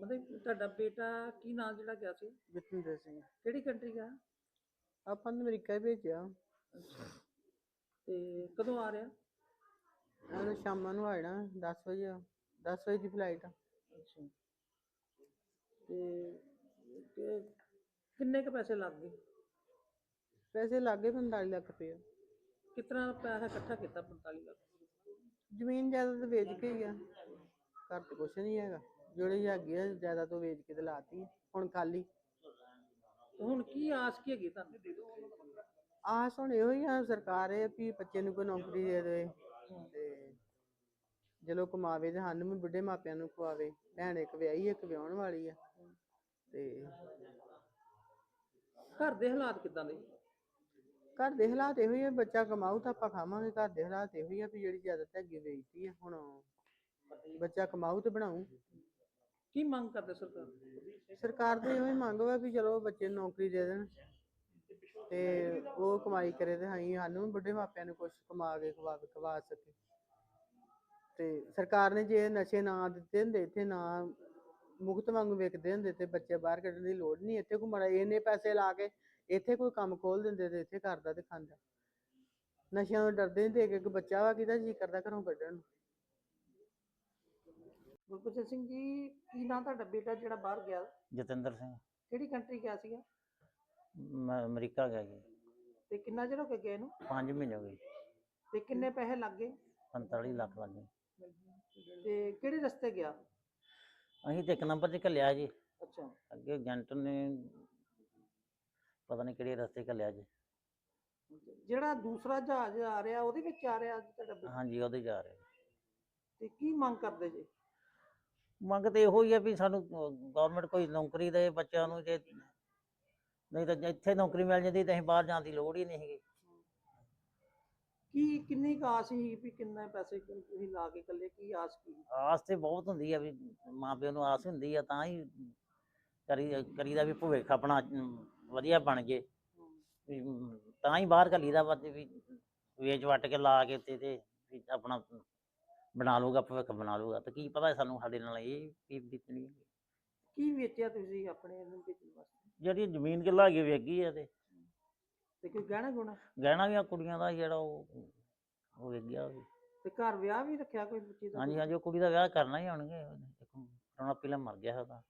ਮਤਲਬ ਤੁਹਾਡਾ ਬੇਟਾ ਕੀ ਨਾਂ ਜਿਹੜਾ ਗਿਆ ਸੀ? ਜਤਿੰਦਰ ਸਿੰਘ। ਕਿਹੜੀ ਕੰਟਰੀ ਗਿਆ? ਆਪਾਂ ਨੂੰ ਅਮਰੀਕਾ ਹੀ ਭੇਜਿਆ। ਤੇ ਕਦੋਂ ਆ ਰਿਹਾ? ਉਹਨੇ ਸ਼ਾਮਾਂ ਨੂੰ ਆ ਜਾਣਾ 10 ਵਜੇ 10 ਵਜੇ ਦੀ ਫਲਾਈਟ ਆ। ਅੱਛਾ। ਤੇ ਕਿ- ਕਿੰਨੇ ਕ ਪੈਸੇ ਲੱਗ ਗਏ? ਪੈਸੇ ਲੱਗੇ 45 ਲੱਖ ਰੁਪਏ। ਕਿਤਨਾ ਪੈਸਾ ਇਕੱਠਾ ਕੀਤਾ 45 ਲੱਖ? ਜ਼ਮੀਨ ਜਾਇਦਾਦ ਵੇਚ ਕੇ ਹੀ ਆ। ਘਰ ਤੇ ਕੁਛ ਨਹੀਂ ਹੈਗਾ। ਜਿਹੜੀ ਹੈਗੀ ਆ ਜਾਇਦਾਦ ਤੋਂ ਵੇਚ ਕੇ ਤੇ ਲਾਤੀ। ਹੁਣ ਖਾਲੀ। ਹੁਣ ਕੀ ਆਸ ਕੀ ਹੈਗੀ ਤੁਹਾਨੂੰ? ਆਸ ਹੁਣ ਇਹੋ ਹੀ ਆ ਸਰਕਾਰ ਇਹ ਵੀ ਬੱਚੇ ਨੂੰ ਕੋਈ ਨੌਕਰੀ ਦੇ ਦੇਵੇ ਤੇ ਜਦੋਂ ਕਮਾਵੇ ਤੇ ਸਾਨੂੰ ਵੀ ਬੁੱਢੇ ਮਾਪਿਆਂ ਨੂੰ ਖਵਾਵੇ। ਭੈਣ ਇੱਕ ਵਿਆਹੀ ਇੱਕ ਵਿਆਹਣ ਵਾਲੀ ਆ। ਤੇ ਘਰ ਦੇ ਹਾਲਾਤ ਕਿਦਾਂ ਦੇ? ਘਰ ਦੇ ਹਾਲਾਤ ਇਹੋ ਹੀ ਆ ਬੱਚਾ ਕਮਾਊ ਤਾਂ ਆਪਾਂ ਖਾਵਾਂਗੇ। ਘਰ ਦੇ ਹਾਲਾਤ ਇਹੋ ਹੀ ਆ ਵੀ ਜਿਹੜੀ ਜ਼ਿਆਦਾਤਰ ਅੱਗੇ ਵੇਚਦੀ ਆ ਹੁਣ ਬੱਚਾ ਕਮਾਊ ਤੇ ਬਣਾਊ। ਕੀ ਮੰਗ ਕਰਦੇ ਸਰਕਾਰ ਸਰਕਾਰ ਤੋਂ ਇਹੋ ਹੀ ਮੰਗ ਵਾ ਵੀ ਚਲੋ ਬੱਚੇ ਨੂੰ ਨੌਕਰੀ ਦੇ ਦੇਣ ਤੇ ਉਹ ਕਮਾਈ ਕਰੇ ਤੇ ਅਸੀਂ ਸਾਨੂੰ ਵੀ ਬੁੱਢੇ ਮਾਪਿਆਂ ਨੂੰ ਕੁਝ ਕਮਾ ਕੇ ਖਵਾ ਖਵਾ ਸਕੇ। ਤੇ ਸਰਕਾਰ ਨੇ ਜੇ ਨਸ਼ੇ ਨਾ ਦਿੱਤੇ ਹੁੰਦੇ, ਇੱਥੇ ਨਾ ਮੁਕਤ ਵਾਂਗੂ ਵੇਚਦੇ ਹੁੰਦੇ ਤੇ ਬੱਚੇ ਬਾਹਰ ਕੱਢਣ ਦੀ ਲੋੜ ਨਹੀਂ, ਇੱਥੇ ਘੁੰਮਣਾ ਇਹਨੇ ਪੈਸੇ ਲਾ ਕੇ ਇੱਥੇ ਕੋਈ ਕੰਮ ਖੋਲ ਦਿੰਦੇ ਤੇ ਇੱਥੇ ਕਰਦਾ ਤੇ ਖਾਂਦਾ। ਨਸ਼ਿਆਂ ਤੋਂ ਡਰਦੇ ਨਹੀਂ ਤੇ ਇੱਕ ਇੱਕ ਬੱਚਾ ਵਾ ਕਿਹਦਾ ਜੀ ਕਰਦਾ ਘਰੋਂ ਕੱਢਣ ਨੂੰ। ਗੁਰਬਚਨ ਸਿੰਘ ਜੀ ਕੀ ਨਾਂ ਤੁਹਾਡਾ ਬੇਟਾ ਜਿਹੜਾ ਬਾਹਰ ਗਿਆ? ਜਤਿੰਦਰ ਸਿੰਘ। ਕਿਹੜੀ ਕੰਟਰੀ ਗਿਆ ਸੀਗਾ? ਮੈਂ ਅਮਰੀਕਾ ਗਿਆ ਜੀ। ਤੇ ਕਿੰਨਾ ਚਿਰ ਹੋ ਗਿਆ ਗਏ ਨੂੰ 5 ਮਹੀਨੇ ਹੋ ਗਏ। ਤੇ ਕਿੰਨੇ ਪੈਸੇ ਲੱਗ ਗਏ? 45 ਲੱਖ ਲੱਗ ਗਏ। ਤੇ ਕਿਹੜੇ ਰਸਤੇ ਗਿਆ? ਅਸੀਂ ਤੇ ਇੱਕ ਨੰਬਰ 'ਚ ਘੱਲਿਆ ਜੀ। ਅੱਛਾ। ਅੱਗੇ ਏਜੰਟ ਨੇ ਪਤਾ ਨਹੀਂ ਕਿਹੜੇ ਰਸਤੇ ਘੱਲਿਆ ਜੀ। ਜਿਹੜਾ ਦੂਸਰਾ ਜਹਾਜ਼ ਆ ਰਿਹਾ ਉਹਦੇ ਵਿੱਚ ਆ ਰਿਹਾ ਤੁਹਾਡਾ ਬੇਟਾ? ਹਾਂਜੀ ਉਹਦੇ ਜਾ ਰਹੇ। ਤੇ ਕੀ ਮੰਗ ਕਰਦੇ ਜੀ? ਮੰਗ ਤੇ ਇਹੋ ਹੀ ਆ ਵੀ ਸਾਨੂੰ ਗਵਰਨਮੈਂਟ ਕੋਈ ਨੌਕਰੀ ਦੇ ਬੱਚਿਆਂ ਨੂੰ ਜੇ ਨਹੀਂ ਤਾਂ ਇੱਥੇ ਨੌਕਰੀ ਮਿਲ ਜਾਂਦੀ ਤਾਂ ਅਸੀਂ ਬਾਹਰ ਜਾਣ ਦੀ ਲੋੜ ਹੀ ਨਹੀਂ ਹੈਗੀ। ਕੀ ਕਿੰਨੀ ਕੁ ਆਸ ਸੀ ਵੀ ਕਿੰਨੇ ਪੈਸੇ ਤੁਸੀਂ ਲਾ ਕੇ ਇਕੱਲੇ ਕੀ ਆਸ ਕੀ ਆਸ ਤੇ ਬਹੁਤ ਹੁੰਦੀ ਆ ਵੀ ਮਾਂ ਪਿਓ ਨੂੰ ਆਸ ਹੁੰਦੀ ਆ ਤਾਂ ਹੀ ਕਰੀ ਕਰੀਦਾ ਵੀ ਭਵਿੱਖ ਆਪਣਾ ਵਧੀਆ ਬਣ ਜੇ। ਤਾਂ ਹੀ ਬਾਹਰ ਘੱਲੀਦਾ ਵਾ ਵੇਚ ਵੱਟ ਕੇ ਲਾ ਕੇ ਤੇ ਤੇ ਆਪਣਾ ਬਣਾ ਲੂਗਾ ਭਵਿੱਖ ਬਣਾ ਲੂਗਾ ਤੇ ਕੀ ਪਤਾ ਸਾਨੂੰ ਸਾਡੇ ਨਾਲ ਇਹ ਕੀ ਬੀਤਣੀ ਹੈ। ਕੀ ਵੇਚਿਆ ਤੁਸੀਂ ਆਪਣੇ ਇਹਨੂੰ ਵੇਚਣ ਵਾਸਤੇ? ਜਿਹੜੀ ਜ਼ਮੀਨ ਕਿੱਲਾ ਕੇ ਵੇਗੀ ਆ ਤੇ। ਤੇ ਕੋਈ ਗਹਿਣਾ ਗੁਣਾ ਗਹਿਣਾ ਵੀ ਆ ਕੁੜੀਆਂ ਦਾ ਜਿਹੜਾ ਉਹ ਉਹ ਵੇਗ ਗਿਆ ਵੀ। ਤੇ ਘਰ ਵਿਆਹ ਵੀ ਰੱਖਿਆ ਕੋਈ ਬੱਚੀ ਦਾ? ਹਾਂਜੀ ਹਾਂਜੀ ਉਹ ਕੁੜੀ ਦਾ ਵਿਆਹ ਕਰਨਾ ਹੀ ਹੋਣਗੇ ਕਰੋਨਾ ਪਹਿਲਾਂ ਮਰ ਗਿਆ ਉਹਦਾ।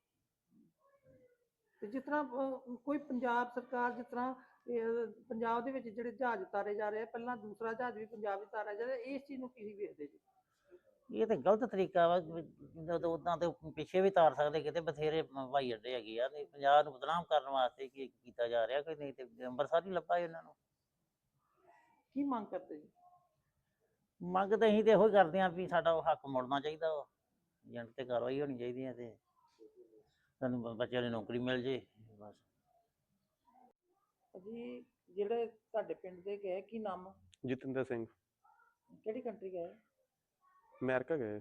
ਤੇ ਜਿਸ ਤਰ੍ਹਾਂ ਅਹ, ਕੋਈ ਪੰਜਾਬ ਸਰਕਾਰ ਜਿਸ ਤਰ੍ਹਾਂ ਇਹ, ਪੰਜਾਬ ਦੇ ਵਿੱਚ ਜਿਹੜੇ ਜਹਾਜ਼ ਉਤਾਰੇ ਜਾ ਰਹੇ ਆ ਪਹਿਲਾਂ ਦੂਸਰਾ ਜਹਾਜ਼ ਵੀ ਪੰਜਾਬ ਵਿੱਚ ਉਤਾਰਿਆ ਜਾ ਰਿਹਾ ਇਸ ਚੀਜ਼ ਨੂੰ ਕੀ ਵੇਖਦੇ ਜੀ? ਇਹ ਤੇ ਗਲਤ ਤਰੀਕਾ ਵਾ ਉਦਾਂ ਤੇ ਪਿੱਛੇ ਵੀ ਤਾਰ ਸਕਦੇ ਕਿਤੇ ਬਥੇਰੇ ਹਵਾਈ ਅੱਡੇ ਹੈਗੇ ਆ ਤੇ ਪੰਜਾਬ ਨੂੰ ਬਦਨਾਮ ਕਰਨ ਵਾਸਤੇ ਕੀ ਕੀਤਾ ਜਾ ਰਿਹਾ ਕੋਈ ਨਹੀਂ ਤੇ ਅੰਮ੍ਰਿਤਸਰ ਹੀ ਲੱਭਾ ਇਹਨਾਂ ਨੂੰ। ਕੀ ਮੰਗ ਕਰਦੇ ਜੀ? ਮੰਗ ਤਾਂ ਅਸੀਂ ਤੇ ਇਹੋ ਹੀ ਕਰਦੇ ਆਂ ਵੀ ਸਾਡਾ ਉਹ ਹੱਕ ਮੁੜਨਾ ਚਾਹੀਦਾ ਵਾ ਏਜੰਟ ਤੇ ਕਾਰਵਾਈ ਹੋਣੀ ਚਾਹੀਦੀ ਹੈ ਤੇ ਸਾਨੂੰ ਬੱਚਿਆਂ ਨੂੰ ਨੌਕਰੀ ਮਿਲ ਜੇ ਬਸ। ਜੀ ਜਿਹੜੇ ਤੁਹਾਡੇ ਪਿੰਡ ਦੇ ਗਏ ਕੀ ਨਾਮ? ਜਤਿੰਦਰ ਸਿੰਘ। ਕਿਹੜੀ ਕੰਟਰੀ ਗਏ? ਅਮਰੀਕਾ ਗਏ।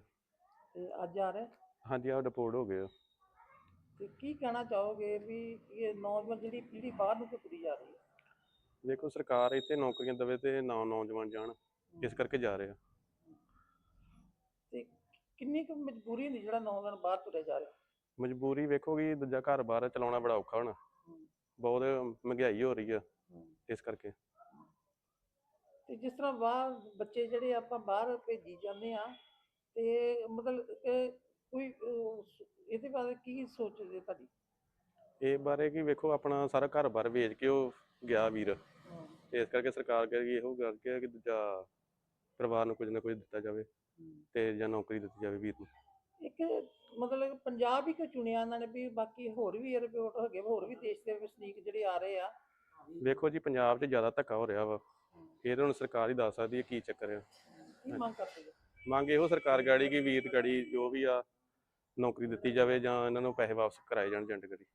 ਤੇ ਅੱਜ ਆ ਰਹੇ? ਹਾਂਜੀ ਆਹ ਡਿਪੋਰਟ ਹੋ ਗਏ ਆ। ਤੇ ਕੀ ਕਹਿਣਾ ਚਾਹੋਗੇ ਵੀ ਇਹ ਨੌਜਵਾਨ ਜਿਹੜੀ ਪੀੜ੍ਹੀ ਬਾਹਰ ਨੂੰ ਕਿਉਂ ਤੁਰੀ ਜਾ ਰਹੀ ਹੈ? ਦੇਖੋ ਸਰਕਾਰ ਇੱਥੇ ਨੌਕਰੀਆਂ ਦੇਵੇ ਤੇ ਨੌ ਨੌਜਵਾਨ ਜਾਣ ਇਸ ਕਰਕੇ ਜਾ ਰਹੇ ਆ। ਤੇ ਕਿੰਨੀ ਕੁ ਮਜਬੂਰੀ ਹੁੰਦੀ ਜਿਹੜਾ ਨੌਜਵਾਨ ਬਾਹਰ ਤੁਰੇ ਜਾ ਰਿਹਾ? ਮਜਬੂਰੀ ਵੇਖੋਗੀ ਦੂਜਾ ਘਰ ਬਾਹਰ ਚਲਾਉਣਾ ਬੜਾ ਔਖਾ ਹੋਣਾ। ਬਹੁਤ ਮਹਿੰਗਾਈ ਹੋ ਰਹੀ ਆ ਇਸ ਕਰਕੇ। ਤੇ ਜਿਸ ਤਰ੍ਹਾਂ ਬਾਹਰ ਬੱਚੇ ਜਿਹੜੇ ਆਪਾਂ ਬਾਹਰ ਭੇਜੀ ਜਾਂਦੇ ਆ ਤੇ ਮਤਲਬ ਕਿ ਕੋਈ ਅਹ, ਸ- ਇਹਦੇ ਬਾਰੇ ਕੀ ਸੋਚਦੇ ਤੁਹਾਡੀ? ਇਹ ਬਾਰੇ ਕਿ ਵੇਖੋ ਆਪਣਾ ਸਾਰਾ ਘਰ ਬਾਰ ਵੇਚ ਕੇ ਉਹ ਗਿਆ ਵੀਰ। ਇਸ ਕਰਕੇ ਸਰਕਾਰ ਕਹਿੰਦੀ ਇਹੋ ਕਰਕੇ ਕਿ ਦੂਜਾ ਪਰਿਵਾਰ ਨੂੰ ਕੁਝ ਨਾ ਕੁਝ ਦਿੱਤਾ ਜਾਵੇ ਤੇ ਜਾਂ ਨੌਕਰੀ ਦਿੱਤੀ ਜਾਵੇ ਵੀਰ ਨੂੰ। ਇੱਕ ਮਤਲਬ ਪੰਜਾਬ ਹੀ ਕਿਉਂ ਚੁਣਿਆ ਇਹਨਾਂ ਨੇ ਵੀ ਬਾਕੀ ਹੋਰ ਵੀ 에ਅਰਪੋਰਟ ਹੈਗੇ ਹੋਰ ਵੀ ਦੇਸ਼ ਦੇ ਵਸਨੀਕ ਜਿਹੜੇ ਆ ਰਹੇ ਆ? ਵੇਖੋ ਜੀ ਪੰਜਾਬ 'ਚ ਜ਼ਿਆਦਾ ਧੱਕਾ ਹੋ ਰਿਹਾ ਵਾ। ਇਹ ਤਾਂ ਹੁਣ ਸਰਕਾਰ ਹੀ ਦੱਸ ਸਕਦੀ ਹੈ ਕੀ ਚੱਕਰ ਆ। ਕੀ ਮੰਗ ਕਰਦੇ ਜੀ? ਮੰਗ ਇਹੋ ਸਰਕਾਰ ਗਾੜੀ ਕਿ ਵੀਰ ਗਾੜੀ ਜੋ ਵੀ ਆ ਨੌਕਰੀ ਦਿੱਤੀ ਜਾਵੇ ਜਾਂ ਇਹਨਾਂ ਨੂੰ ਪੈਸੇ ਵਾਪਸ ਕਰਾਏ ਜਾਣ ਜੰਡ ਗੜੀ।